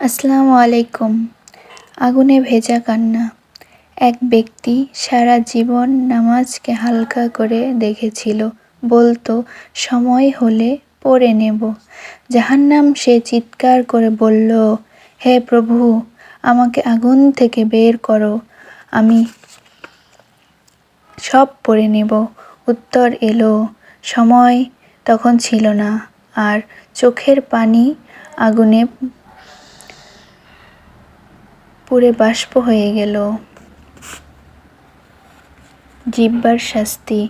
আসসালামু আলাইকুম। আগুনে ভেজা কান্না। এক ব্যক্তি সারা জীবন নামাজকে হালকা করে দেখেছিল। বলতো, সময় হলে পড়ে নেব। জাহান্নাম সে চিৎকার করে বলল, হে প্রভু, আমাকে আগুন থেকে বের করো। আমি সব পড়ে নেব। উত্তর এলো, সময় তখন ছিল না। আর চোখের পানি আগুনে পুড়ে বাষ্প হয়ে গেল। জিব্বার শাস্তি।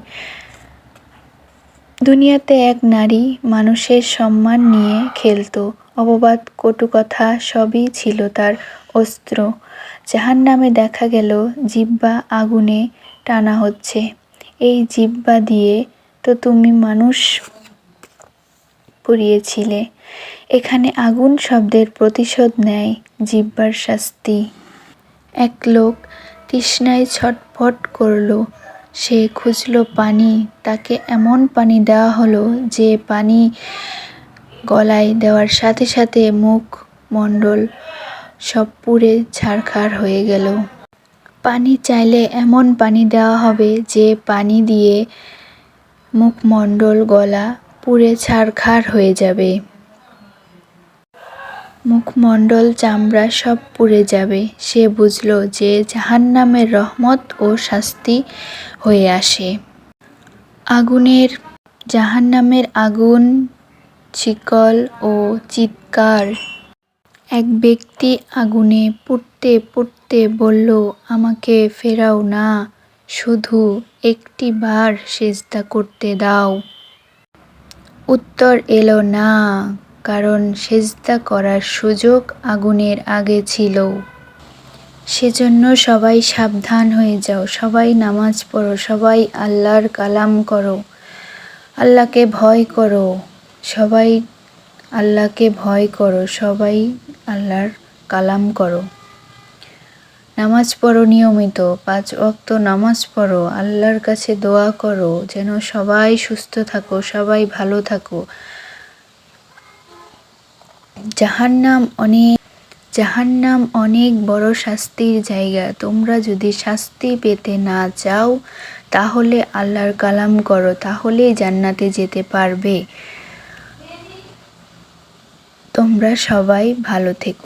দুনিয়াতে এক নারী মানুষের সম্মান নিয়ে খেলতো। অপবাদ কটু কথা সবই ছিল তার অস্ত্র। জাহান নামে দেখা গেল, জিব্বা আগুনে টানা হচ্ছে। এই জিব্বা দিয়ে তো তুমি মানুষ পুড়িয়েছিলে। এখানে আগুন শব্দের প্রতিশোধ নেয় জিব্বার শাস্তি। এক লোক তৃষ্ণায় ছটফট করল। সে খুঁজল পানি। তাকে এমন পানি দেওয়া হলো যে পানি গলায় দেওয়ার সাথে সাথে মুখ, মণ্ডল সব পুড়ে ছারখার হয়ে গেল। পানি চাইলে এমন পানি দেওয়া হবে যে পানি দিয়ে মুখমণ্ডল গলা পুড়ে ছারখার হয়ে যাবে। মুখমণ্ডল, চামড়া সব পুড়ে যাবে। সে বুঝল যে জাহান্নামের রহমত ও শাস্তি হয়ে আসে। আগুনের, জাহান্নামের আগুন, শিকল ও চিৎকার। এক ব্যক্তি আগুনে পুড়তে পুড়তে বলল, আমাকে ফেরাও না, শুধু একটি বার সেজদা করতে দাও। উত্তর এলো, না কারণ সেজদা করার সুযোগ আগুনের আগে ছিল। সেজন্য সবাই সাবধান হয়ে যাও, সবাই নামাজ পড়ো, সবাই আল্লাহর কালাম করো, আল্লাহকে ভয় করো, সবাই আল্লাহকে ভয় করো, সবাই আল্লাহর কালাম করো। নামাজ পড়ো নিয়মিত, পাঁচ অক্ত নামাজ পড়ো, আল্লাহর কাছে দোয়া করো, যেন সবাই সুস্থ থাকো, সবাই ভালো থাকো। জাহান্নাম অনেক জাহান্নাম অনেক বড় শাস্তির জায়গা। তোমরা যদি শাস্তি পেতে না চাও, তাহলে আল্লাহর কালাম করো, তাহলেই জান্নাতে যেতে পারবে। তোমরা সবাই ভালো থেকো।